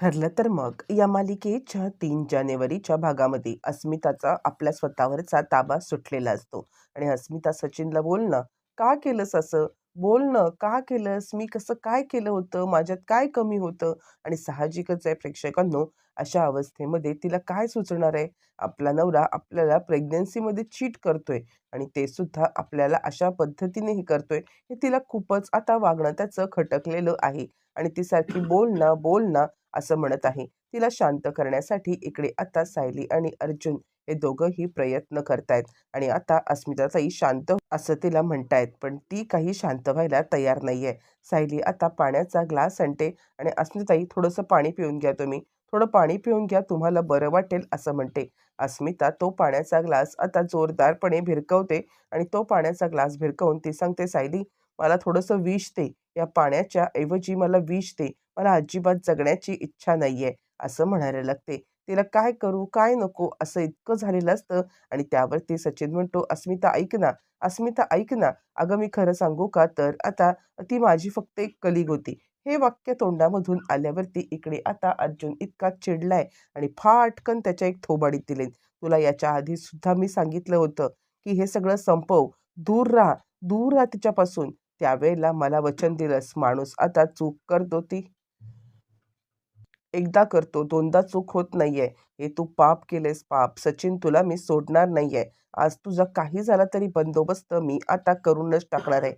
ठरलं तर मग. या मालिकेच्या तीन जानेवारीच्या भागामध्ये अस्मिताचा आपल्या स्वतःवरचा ताबा सुटलेला असतो. आणि अस्मिता सचिनला बोलणं का केलंस असं? बोलणं का केलंस? मी कसं काय केलं होतं? माझ्यात काय कमी होतं? आणि साहजिकच आहे प्रेक्षकांनो अशा अवस्थेमध्ये तिला काय सुचणार आहे? आपला नवरा आपल्याला प्रेग्नन्सीमध्ये चीट करतोय आणि ते सुद्धा आपल्याला अशा पद्धतीने हे करतोय हे तिला खूपच आता वागणं त्याचं खटकलेलं आहे. आणि ती सारखी बोल ना बोल ना असं म्हणत आहे. तिला शांत करण्यासाठी इकडे आता सायली आणि अर्जुन हे दोघंही प्रयत्न करतायत. आणि आता अस्मिताताई शांत असं तिला म्हणतायत पण ती काही शांत व्हायला तयार नाही आहे सायली आता पाण्याचा ग्लास आणते आणि अस्मिताई थोडंसं पाणी पिऊन घ्या तुम्ही. थोडं पाणी पिऊन घ्या तुम्हाला बरं वाटेल असं म्हणते. अस्मिता तो पाण्याचा ग्लास आता जोरदारपणे भिरकवते आणि तो पाण्याचा ग्लास भिरकवून ती सांगते सायली मला थोडंसं विष दे. या पाण्याच्या ऐवजी मला विष दे. मला अजिबात जगण्याची इच्छा नाही आहे असं म्हणायला लागते. तिला काय करू काय नको असं इतकं झालेलं असतं आणि त्यावरती सचिन म्हणतो अस्मिता ऐक ना अस्मिता ऐक ना. अगं मी खरं सांगू का तर आता ती माझी फक्त एक कलिग होती. हे वाक्य तोंडामधून आल्यावरती इकडे आता अर्जुन इतका चिडलाय आणि फाटकन त्याच्या एक थोबाडीत दिले तुला याच्या आधी सुद्धा मी सांगितलं होतं की हे सगळं संपव. दूर राहा दूर राहा तिच्यापासून. त्यावेळेला मला वचन दिलंस माणूस आता चूक करतो ती. एकदा करतो दोनदा चूक होत नाहीये. हे तू पाप केलेस पाप. सचिन तुला मी सोडणार नाहीये. आज तुझा काही झाला तरी बंदोबस्त मी आता करूनच टाकणार आहे.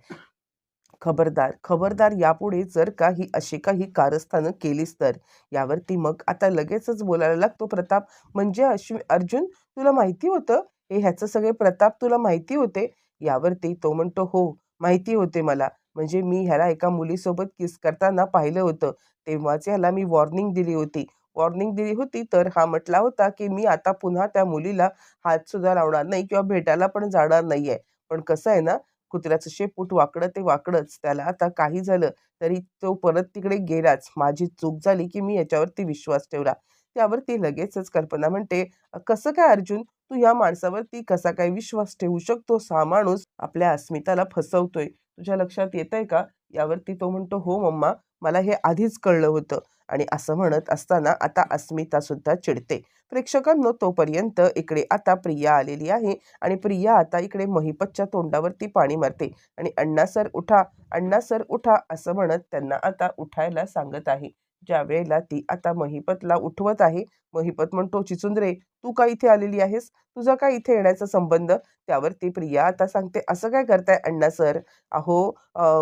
खबरदार खबरदार यापुढे जर काही अशी काही कारस्थानं केलीस तर. यावरती मग आता लगेचच बोलायला लागतो प्रताप. म्हणजे अश्वि अर्जुन तुला माहिती होतं? हे ह्याचं सगळे प्रताप तुला माहिती होते? यावरती तो म्हणतो हो माहिती होते मला. म्हणजे मी ह्याला एका मुलीसोबत किस करताना पाहिलं होतं. तेव्हाच ह्याला मी वॉर्निंग दिली होती. वॉर्निंग दिली होती तर हा म्हटला होता की मी आता पुन्हा त्या मुलीला हात सुद्धा लावणार नाही किंवा भेटायला पण जाणार नाहीये. पण कसं आहे ना कुत्र्याचं शेपूट वाकडं ते वाकडंच. त्याला आता काही झालं तरी तो परत तिकडे गेलाच. माझी चूक झाली की मी याच्यावरती विश्वास ठेवला. त्यावरती लगेचच कल्पना म्हणते कसं काय अर्जुन? तू या माणसावरती कसा काय विश्वास ठेवू शकतोस हा माणूस आपल्या अस्मिताला फसवतोय. तुझ्या लक्षात येतंय का? यावरती तो म्हणतो हो मम्मा मला हे आधीच कळलं होतं. आणि असं म्हणत असताना आता अस्मिता सुद्धा चिडते. प्रेक्षकांनो तोपर्यंत इकडे आता प्रिया आलेली आहे आणि प्रिया आता इकडे महिपतच्या तोंडावरती पाणी मारते आणि अण्णा सर उठा अण्णा सर उठा असं म्हणत त्यांना आता उठायला सांगत आहे. ज्या वेळेला ती आता महिपतला उठवत आहे महिपत म्हणतो चिचुंद्रे तू का इथे आलेली आहेस? तुझा का इथे येण्याचा संबंध? त्यावरती प्रिया आता सांगते असं काय करताय अण्णा सर? अहो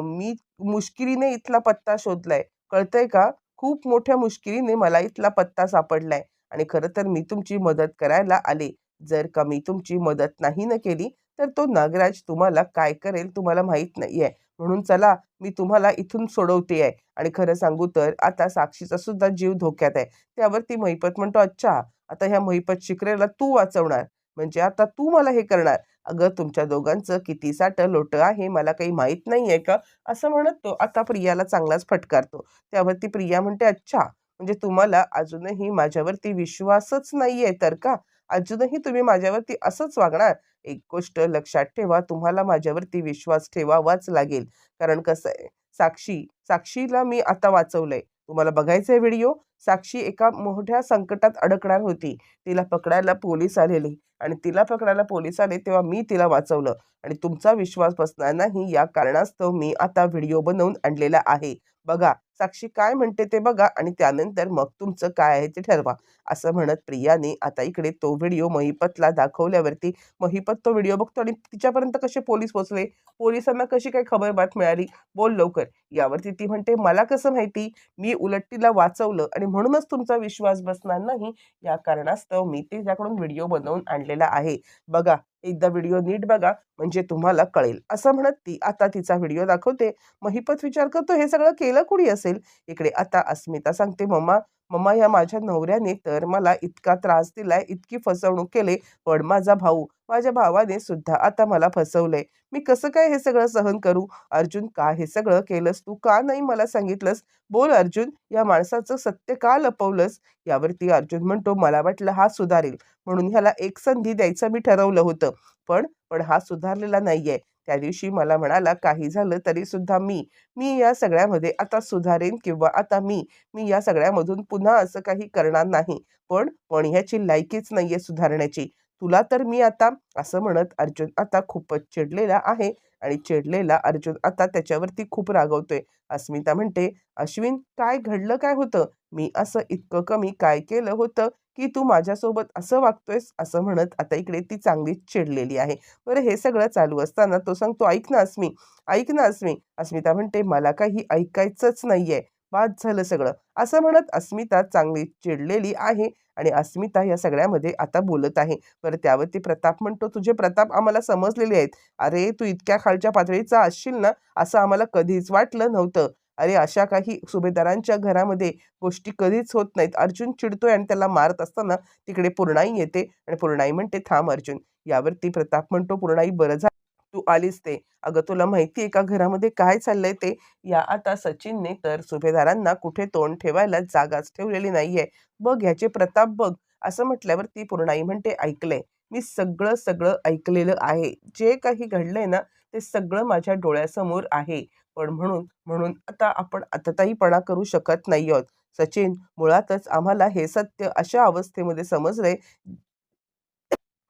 मी मुश्किलीने इथला पत्ता शोधलाय. कळतंय का? खूप मोठ्या मुश्किलीने मला इथला पत्ता सापडलाय आणि खरं तर मी तुमची मदत करायला आले. जर का मी तुमची मदत नाही न केली तर तो नागराज तुम्हाला काय करेल तुम्हाला माहीत नाहीये. म्हणून चला मी तुम्हाला इथून सोडवते आहे. आणि खरं सांगू तर आता साक्षीचा सुद्धा जीव धोक्यात आहे. त्यावरती महिपत म्हणतो अच्छा आता ह्या महिपत शिकरेला तू वाचवणार. म्हणजे आता तू मला हे करणार. अगं तुमच्या दोघांचं किती साठ लोट आहे मला काही माहीत नाही आहे का? असं म्हणत तो आता प्रियाला चांगलाच फटकारतो. त्यावरती प्रिया म्हणते अच्छा म्हणजे तुम्हाला अजूनही माझ्यावरती विश्वासच नाही आहे तर का? अजूनही तुम्ही माझ्यावरती असंच वागणार. एक गोष्ट लक्षात ठेवा तुम्हाला माझ्यावरती विश्वास ठेवावाच लागेल. कारण कसं आहे साक्षी साक्षीला मी आता वाचवलंय. तुम्हाला बघायचं आहे व्हिडिओ? साक्षी एका मोठ्या संकटात अडकणार होती. तिला पकडायला पोलीस आलेले. आणि तिला पकडायला पोलीस आले तेव्हा मी तिला वाचवलं. आणि तुमचा विश्वास बसणार नाही. या कारणास्तव मी आता व्हिडिओ बनवून आणलेला आहे. बघा साक्षी काय म्हणते ते बघा आणि त्यानंतर मग तुमचं काय आहे ते ठरवा. असं म्हणत प्रियाने आता इकडे तो व्हिडिओ महिपतला दाखवल्यावरती महिपत तो व्हिडिओ बघतो आणि तिच्यापर्यंत कसे पोलीस पोचले पोलिसांना कशी काही खबर बात मिळाली? बोल लवकर. यावरती ती म्हणते मला कसं माहिती? मी उलट्टीला वाचवलं आणि म्हणूनच तुमचा विश्वास बसणार नाही. या कारणास्तव मी तिच्याकडून व्हिडिओ बनवून आणलेला आहे. बघा एकदा व्हिडिओ नीट बघा म्हणजे तुम्हाला कळेल. असं म्हणत ती आता तिचा व्हिडिओ दाखवते. महिपत विचार करतो हे सगळं केलं कुणी असेल? इकडे आता अस्मिता सांगते मम्मा मम्मा या माझ्या नवऱ्याने तर मला इतका त्रास दिलाय इतकी फसवणूक केली पण माझा भाऊ माझ्या भावाने सुद्धा आता मला फसवलंय. मी कसं काय हे सगळं सहन करू? अर्जुन का हे सगळं केलंस? तू का नाही मला सांगितलंस? बोल अर्जुन या माणसाचं सत्य का लपवलंस? यावरती अर्जुन म्हणतो मला वाटलं हा सुधारेल. म्हणून ह्याला एक संधी द्यायचं मी ठरवलं होतं. पण पण हा सुधारलेला नाहीये. त्या दिवशी मला म्हणाला काही झालं तरी सुद्धा मी मी या सगळ्यामध्ये आता सुधारेन किंवा आता मी मी या सगळ्यामधून पुन्हा असं काही करणार नाही. पण पण ह्याची लायकीच नाहीये सुधारण्याची. तुला तर मी आता असं म्हणत अर्जुन आता खूपच चिडलेला आहे आणि चिडलेला अर्जुन आता त्याच्यावरती खूप रागवतोय. अस्मिता म्हणते अश्विन काय घडलं? काय होतं? मी असं इतकं कमी काय केलं होतं? की तू माझ्यासोबत असं वागतोयस असं म्हणत आता इकडे ती चांगलीच चिडलेली आहे. बरं हे सगळं चालू असताना तो सांगतो ऐक ना अस्मी ऐक ना अस्मी. अस्मिता म्हणते मला काही ऐकायचंच नाहीये. बाद झालं सगळं. असं म्हणत अस्मिता चांगली चिडलेली आहे आणि अस्मिता या सगळ्यामध्ये आता बोलत आहे. बरं त्यावरती प्रताप म्हणतो तुझे प्रताप आम्हाला समजलेले आहेत. अरे तू इतक्या खालच्या पातळीचा असशील ना? असं आम्हाला कधीच वाटलं नव्हतं. अरे अशा काही सुभेदारांच्या घरामध्ये गोष्टी कधीच होत नाहीत. अर्जुन चिडतोय आणि त्याला मारत असताना तिकडे पूर्णाई येते आणि पूर्णाई म्हणते थांब अर्जुन यावरती प्रताप म्हणतो पूर्णाई बरं झालं तू आलीस ते. अगं तुला माहिती आहे का घरामध्ये काय चाललंय ते? या आता सचिनने तर सुभेदारांना कुठे तोंड ठेवायला जागाच ठेवलेली नाहीये. बघ ह्याचे प्रताप बघ. असं म्हटल्यावर ती पूर्णाई म्हणते ऐकलंय. मी सगळं सगळं ऐकलेलं आहे. जे काही घडलंय ना ते सगळं माझ्या डोळ्यासमोर आहे. पण म्हणून म्हणून आता आपण आतताईपणा करू शकत नाही आहोत सचिन मुळातच आम्हाला हे सत्य अशा अवस्थेमध्ये समजले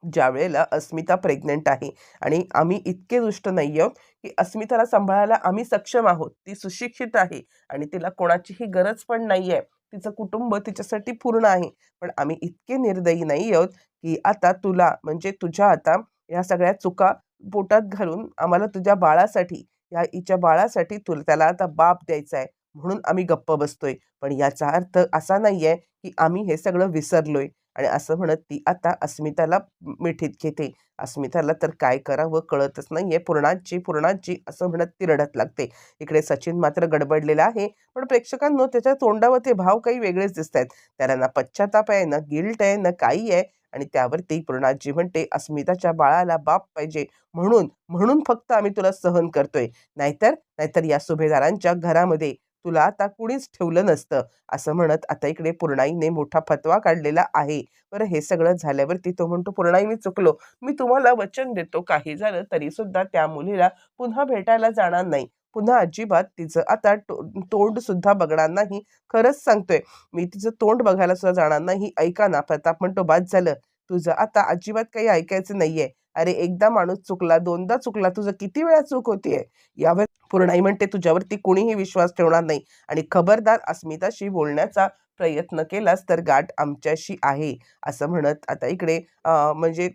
ज्या वेळेला अस्मिता प्रेग्नंट आहे. आणि आम्ही इतके दुष्ट नाही आहोत की अस्मिताला सांभाळायला आम्ही सक्षम आहोत. ती सुशिक्षित आहे आणि तिला कोणाचीही गरज पण नाही आहे तिचं कुटुंब तिच्यासाठी पूर्ण आहे. पण आम्ही इतके निर्दयी नाही आहोत की आता तुला म्हणजे तुझ्या आता या सगळ्या चुका पोटात घालून आम्हाला तुझ्या बाळासाठी या हिच्या बाळासाठी तुला त्याला आता बाप द्यायचा आहे. म्हणून आम्ही गप्प बसतोय. पण याचा अर्थ असा नाही आहे की आम्ही हे सगळं विसरलोय. आणि असं म्हणत ती आता अस्मिताला मिठीत घेते. अस्मिताला तर काय करावं कळतच नाहीये. पूर्णाची पूर्णाची असं म्हणत ती रडत लागते. इकडे सचिन मात्र गडबडलेला आहे. पण प्रेक्षकांनो त्याच्या तोंडावर ते भाव काही वेगळेच दिसत आहेत त्याला ना पश्चाताप आहे ना गिल्ट आहे ना काही आहे. आणि त्यावरती पूर्णाजी म्हणते अस्मिताच्या बाळाला बाप पाहिजे म्हणून म्हणून फक्त आम्ही तुला सहन करतोय. नाहीतर नाहीतर या सुभेदारांच्या घरामध्ये तुला आता कुणीच ठेवलं नसतं असं म्हणत आता इकडे पूर्णाईने मोठा फतवा काढलेला आहे. बरं हे सगळं झाल्यावरती तो म्हणतो पूर्णाई मी चुकलो. मी तुम्हाला वचन देतो. काही झालं तरी सुद्धा त्या मुलीला पुन्हा भेटायला जाणार नाही. पुन्हा अजिबात तिचं आता टो तोंड सुद्धा बघणार नाही खरंच सांगतोय. मी तिचं तोंड बघायला सुद्धा जाणार नाही ऐका ना प्रताप म्हणतो बाद झालं. तुझं आता अजिबात काही ऐकायचं नाहीये. अरे एकदा माणूस चुकला दोनदा चुकला तुझं किती वेळा चूक होतीये? यावर पूर्णाई म्हणते तुझ्यावरती कुणीही विश्वास ठेवणार नाही. आणि खबरदार अस्मिताशी बोलण्याचा प्रयत्न केलास तर गाठ आमच्याशी आहे असं म्हणत आता इकडे म्हणजे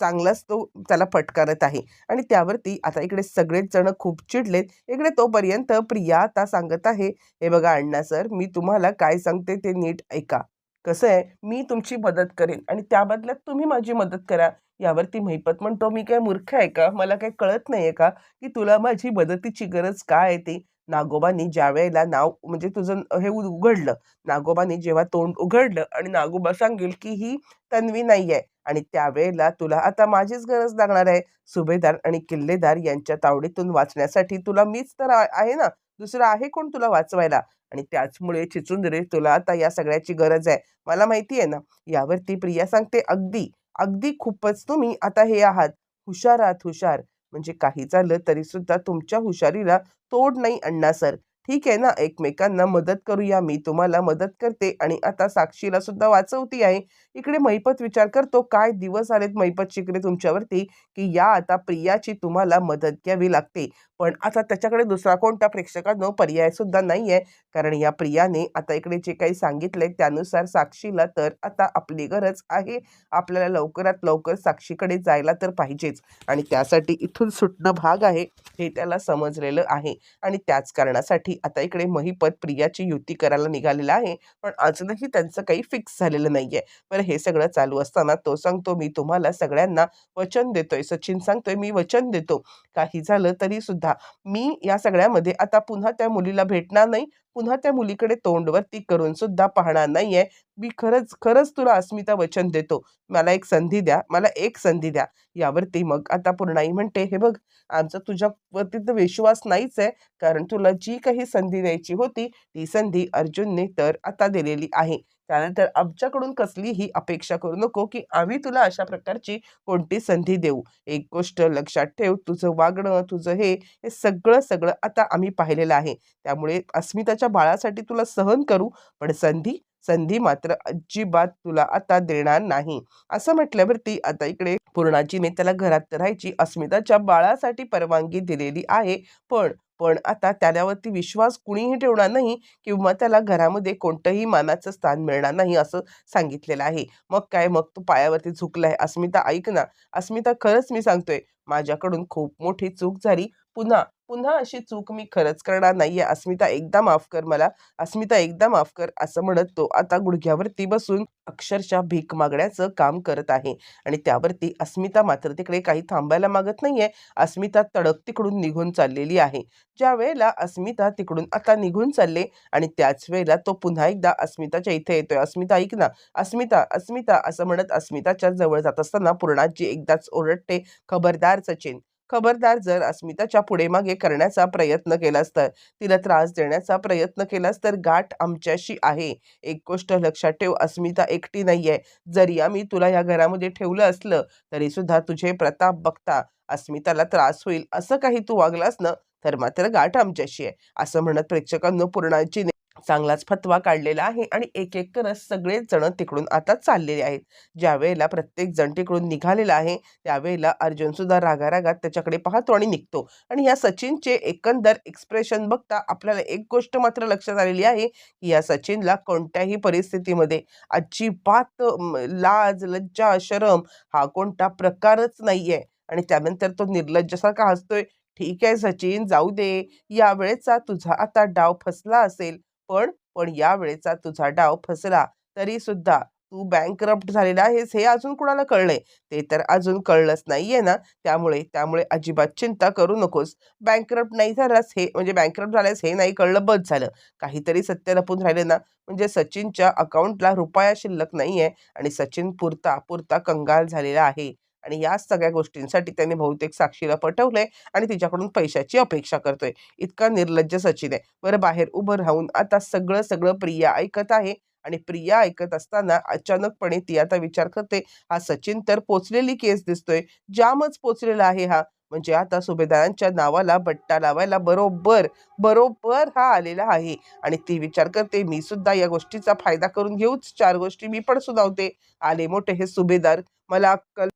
चांगलाच तो त्याला फटकारत आहे. आणि त्यावरती आता इकडे सगळेच जण खूप चिडलेत. इकडे तोपर्यंत प्रिया आता सांगत आहे हे बघा अण्णा सर मी तुम्हाला काय सांगते ते नीट ऐका. कसं आहे मी तुमची मदत करेन आणि त्या बदल्यात तुम्ही माझी मदत करा. यावरती महिपत म्हणतो मी काय मूर्ख आहे का? मला काय कळत नाही आहे का की तुला माझी मदतीची गरज काय आहे ती? नागोबांनी ज्या वेळेला नाव म्हणजे तुझं हे उघडलं. नागोबांनी जेव्हा तोंड उघडलं आणि नागोबा सांगेल की ही तन्वी नाही आहे आणि त्यावेळेला तुला आता माझीच गरज लागणार आहे. सुभेदार आणि किल्लेदार यांच्या तावडीतून वाचण्यासाठी तुला मीच तर आहे ना? दुसरं आहे कोण तुला वाचवायला? आणि त्याचमुळे चिचुंदरे तुला आता या सगळ्याची गरज आहे. मला माहिती आहे ना? यावरती प्रिया सांगते अगदी अगदी खूपच तुम्ही आता हे आहात. हुशार आहात हुशार. म्हणजे काही झालं तरी सुद्धा तुमच्या हुशारीला तोड नाही अण्णा सर ठीक आहे ना? एकमेकांना मदत करूया मी तुम्हाला मदत करते आणि आता साक्षीला सुद्धा वाचवती आहे. इकडे मैपत विचार करतो काय दिवस आलेत मैपत शिकले तुमच्यावरती? की या आता प्रियाची तुम्हाला मदत घ्यावी लागते. पण आता त्याच्याकडे दुसरा कोणता प्रेक्षकांनो पर्याय सुद्धा नाही आहे कारण या प्रियाने आता इकडे जे काही सांगितलंय त्यानुसार साक्षीला तर आता आपली गरज आहे. आपल्याला लवकरात लवकर साक्षीकडे जायला तर पाहिजेच. आणि त्यासाठी इथून सुटणं भाग आहे हे त्याला समजलेलं आहे. आणि त्याच कारणासाठी आता इकडे महिपत प्रियाची युती करायला निघालेला आहे. पण अजूनही त्यांचं काही फिक्स झालेलं नाही आहे बरं हे सगळं चालू असताना तो सांगतो मी तुम्हाला सगळ्यांना वचन देतोय. सचिन सांगतोय मी वचन देतो. काही झालं तरी सुद्धा मी या सगळ्यामध्ये आता पुन्हा त्या मुलीला भेटणार नाही. पुन्हा त्या मुलीकडे तोंडवरती करून सुद्धा पाहणार नाहीये. मी खरंच खरंच तुला अस्मिता वचन देतो. मला एक संधी द्या मला एक संधी द्या. यावरती मग आता पूर्णाई म्हणते हे बघ आमचा तुझ्यावरती तर विश्वास नाहीच आहे कारण तुला जी काही संधी द्यायची होती ती संधी अर्जुनने तर आता दिलेली आहे. त्यानंतर आमच्याकडून कसलीही अपेक्षा करू नको की आम्ही तुला अशा प्रकारची कोणती संधी देऊ. एक गोष्ट लक्षात ठेव तुझं वागणं तुझं हे हे सगळं सगळं आता आम्ही पाहिलेलं आहे. त्यामुळे अस्मिताच्या बाळासाठी तुला सहन करू पण संधी संधी मात्र अजिबात तुला आता देणार नाही. असं म्हटल्यावरती आता इकडे पूर्णाजीने त्याला घरात राहायची अस्मिताच्या बाळासाठी परवानगी दिलेली आहे. पण पण आता त्याच्यावरती विश्वास कुणीही ठेवणार नाही किंवा त्याला घरामध्ये कोणतंही मानाचं स्थान मिळणार नाही असं सांगितलेलं आहे. मग काय? मग तू पायावरती झुकलाय. अस्मिता ऐक ना. अस्मिता खरंच मी सांगतोय माझ्याकडून खूप मोठी चूक झाली. पुन्हा पुन्हा अशी चूक मी खरंच करणार नाहीये. अस्मिता एकदा माफ कर मला. अस्मिता एकदा माफ कर असं म्हणत तो आता गुडघ्यावरती बसून अक्षरशः भीक मागण्याचं काम करत आहे. आणि त्यावरती अस्मिता मात्र तिकडे काही थांबायला मागत नाहीये. अस्मिता तडक तिकडून निघून चाललेली आहे. ज्या वेळेला अस्मिता तिकडून आता निघून चालले आणि त्याच वेळेला तो पुन्हा एकदा अस्मिताच्या इथे येतोय. अस्मिता ऐक ना. अस्मिता अस्मिता असं म्हणत अस्मिताच्या जवळ जात असताना पूर्णाजी एकदाच ओरडते खबरदार सचिन खबरदार जर अस्मिताच्या पुढे मागे करण्याचा प्रयत्न केलास तर तिला त्रास देण्याचा प्रयत्न केलास तर गाठ आमच्याशी आहे. एक गोष्ट लक्षात ठेव अस्मिता एकटी नाहीये. जरी आम्ही तुला या घरामध्ये ठेवलं असलं तरी सुद्धा तुझे प्रताप बघता. अस्मिताला त्रास होईल असं काही तू वागलास ना तर मात्र गाठ आमच्याशी आहे. असं म्हणत प्रेक्षकांनो पूर्णाजीने चांगलाच फतवा काढलेला आहे आणि एक एक करत सगळेच जण तिकडून आता चाललेले आहेत. ज्यावेळेला प्रत्येक जण तिकडून निघालेला आहे त्यावेळेला अर्जुन सुद्धा रागारागात त्याच्याकडे पाहतो आणि निघतो. आणि या सचिनचे एकंदर एक्सप्रेशन बघता आपल्याला एक गोष्ट मात्र लक्षात आलेली आहे की या सचिनला कोणत्याही परिस्थितीमध्ये अजिबात लाज लज्जा शरम हा कोणता प्रकारच नाही आहे आणि त्यानंतर तो निर्लज्जासारखा हसतोय ठीक आहे सचिन जाऊ दे. या वेळेचा तुझा आता डाव फसला असेल. पण पण या वेळेचा तुझा डाव फसला. तरी सुद्धा तू बँकरप्ट झालेला आहेस हे अजून कुणाला कळलंय? ते तर अजून कळलंच नाहीये ना. त्यामुळे त्यामुळे अजिबात चिंता करू नकोस. बँकरप्ट नाही झालास हे म्हणजे बँकरप्ट झाल्यास हे नाही कळलं बस झालं. काहीतरी सत्य लपून राहिलं ना. म्हणजे सचिनच्या अकाउंटला रुपया शिल्लक नाहीये आणि सचिन पुरता पुरता कंगाल झालेला आहे. आणि याच सगळ्या गोष्टींसाठी त्याने बहुतेक साक्षीला पटवलंय आणि तिच्याकडून पैशाची अपेक्षा करतोय. इतका निर्लज्ज सचिन आहे. बरं बाहेर उभं राहून आता सगळं सगळं प्रिया ऐकत आहे आणि प्रिया ऐकत असताना अचानकपणे ती आता विचार करते हा सचिन तर पोचलेली केस दिसतोय. जामच पोचलेला आहे हा. म्हणजे आता सुभेदारांच्या नावाला बट्टा लावायला बरोबर बरोबर हा आलेला आहे. आणि ती विचार करते मी सुद्धा या गोष्टीचा फायदा करून घेऊच चार गोष्टी मी पण सुनावते. आले मोठे हे सुभेदार. मला अक्कल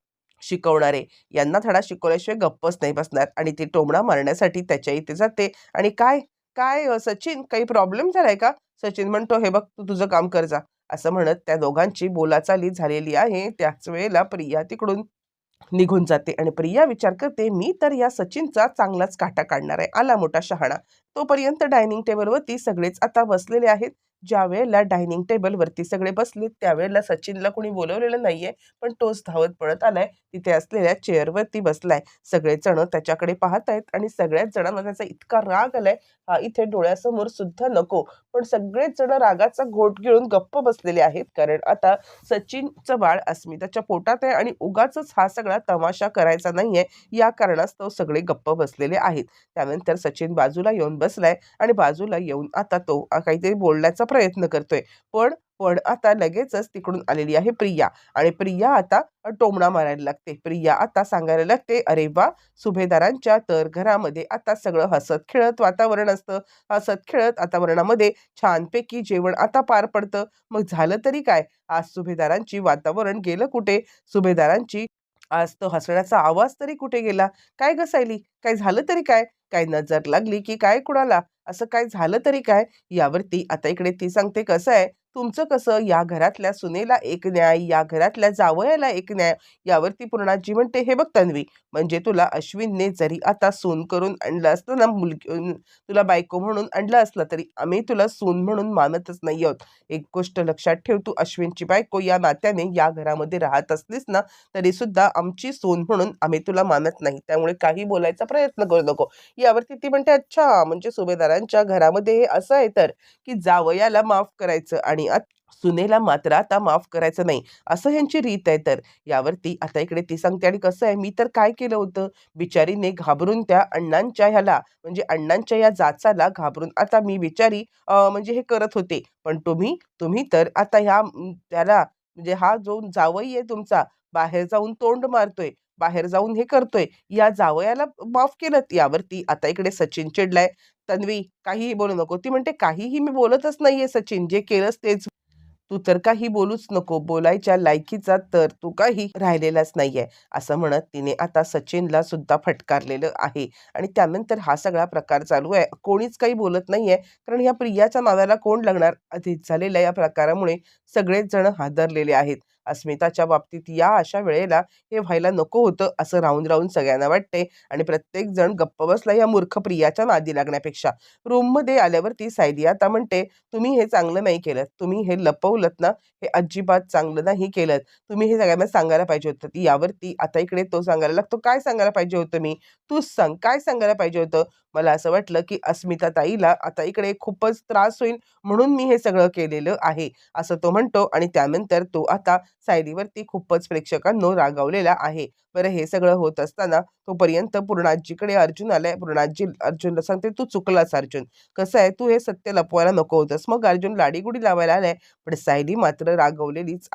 शिकवणारे. यांना धडा शिकवल्याशिवाय गप्पच नाही बसणार आणि ती टोमणा मारण्यासाठी त्याच्या इथे जाते. आणि काय? काय सचिन? काही प्रॉब्लेम झालाय का? सचिन म्हणतो हे बघ तू तुझं काम कर जा. असं म्हणत त्या दोघांची बोलाचाली झालेली आहे. त्याच वेळेला प्रिया तिकडून निघून जाते आणि प्रिया विचार करते मी तर या सचिनचा चांगलाच काटा काढणार आहे. आला मोठा शहाणा. तोपर्यंत डायनिंग टेबलवरती सगळेच आता बसलेले आहेत. ज्या वेळेला डायनिंग टेबलवरती सगळे बसले त्यावेळेला सचिनला कोणी बोलवलेलं नाहीये पण तोच धावत पळत आलाय. तिथे असलेल्या चेअरवरती बसलाय. सगळेच जण त्याच्याकडे पाहत आहेत आणि सगळ्याच जणांना त्याचा इतका राग आलाय हा इथे डोळ्यासमोर सुद्धा नको. पण सगळेच जण रागाचा घोट गिळून गप्प बसलेले आहेत कारण आता सचिनचं बाळ अस्मिताच्या पोटात आहे आणि उगाच हा सगळा तमाशा करायचा नाहीये. या कारणास्तव सगळे गप्प बसलेले आहेत. त्यानंतर सचिन बाजूला येऊन बसलाय आणि बाजूला येऊन आता तो काहीतरी बोलण्याचा प्रयत्न करतोय. पण पण आता लगेचच तिकडून आलेली आहे प्रिया. आणि प्रिया आता टोमणा मारायला लागते. प्रिया आता सांगायला लागते अरे वा! सुभेदारांच्या तर घरामध्ये आता सगळं हसत खेळत वातावरण असतं. हसत खेळत वातावरणामध्ये छानपैकी जेवण आता पार पडतं. मग झालं तरी काय? आज सुभेदारांची वातावरण गेलं कुठे? सुभेदारांची आज तो हसण्याचा आवाज तरी कुठे गेला? काय गसायली काय झालं तरी काय? काय नजर लागली की काय कुणाला? असं काय झालं तरी काय? यावरती आता इकडे ती सांगते कसं आहे. तुमचं कसं? या घरातल्या सुनेला एक न्याय या घरातल्या जावयाला एक न्याय यावरती पूर्णाजी म्हणते हे बघ तन्वी म्हणजे तुला अश्विनने जरी आता सून करून आणलं असलं ना मुलगी तुला बायको म्हणून आणलं असलं तरी आम्ही तुला सून म्हणून मानतच नाही आहोत. एक गोष्ट लक्षात ठेव तू अश्विनची बायको या नात्याने या घरामध्ये राहत असलीस ना तरी सुद्धा आमची सून म्हणून आम्ही तुला मानत नाही. त्यामुळे काही बोलायचा प्रयत्न करू नको. यावरती ती म्हणते अच्छा म्हणजे सुभेदारांच्या घरामध्ये हे असं आहे तर की जावयाला माफ करायचं आणि आणि सुनेला मात्र आता माफ करायचं नाही. असं ह्यांची रीत आहे तर. यावरती आता इकडे ती सांगते आणि कसं आहे मी तर काय केलं होतं? बिचारीने घाबरून त्या अण्णांच्या ह्याला म्हणजे अण्णांच्या या जाचाला घाबरून आता मी बिचारी म्हणजे हे करत होते. पण तुम्ही तुम्ही तर आता ह्या त्याला म्हणजे हा जो जावई आहे तुमचा बाहेर जाऊन तोंड मारतोय. बाहेर जाऊन हे करतोय. या जावयाला माफ केलं. यावरती आता इकडे सचिन चिडलाय. तन्वी काहीही बोलू नको. ती म्हणते काहीही मी बोलतच नाहीये सचिन. जे केलंस तेच. तू तर काही बोलूच नको. बोलायच्या लायकीचा तर तू काही राहिलेलाच नाहीये. असं म्हणत तिने आता सचिनला सुद्धा फटकारलेलं आहे. आणि त्यानंतर हा सगळा प्रकार चालू आहे. कोणीच काही बोलत नाहीये. कारण ह्या प्रियाच्या नावाला कोण लागणार? आधीच झालेल्या या प्रकारामुळे सगळेच जण हादरलेले आहेत. अस्मिताच्या बाबतीत या अशा वेळेला हे व्हायला नको होतं असं राहून राहून सगळ्यांना वाटते. आणि प्रत्येक जण गप्प बसला या मूर्ख प्रियाच्या नादी लागण्यापेक्षा. रूममध्ये आल्यावरती सायली आता म्हणते तुम्ही हे चांगलं नाही केलं. तुम्ही हे लपवलत ना हे अजिबात चांगलं नाही केलं तुम्ही हे सगळ्यांना सांगायला पाहिजे होतं. यावरती आता इकडे तो सांगायला लागतो काय सांगायला पाहिजे होतं मी? तूच सांग काय सांगायला पाहिजे होतं? मला असं वाटलं की अस्मिता ताईला आता इकडे खूपच त्रास होईल म्हणून मी हे सगळं केलेलं आहे असं तो म्हणतो. आणि त्यानंतर तो आता सायलीवरती खूपच प्रेक्षकांनो रागावलेला आहे. बरं हे सगळं होत असताना तोपर्यंत पूर्णाजीकडे अर्जुन आलाय. पूर्णाजी अर्जुनला सांगते तू चुकलास अर्जुन. कसं आहे तू हे सत्य लपवायला नको होतंस. मग अर्जुन लाडीगुडी लावायला आलाय. पण सायली मात्र रागवलेलीच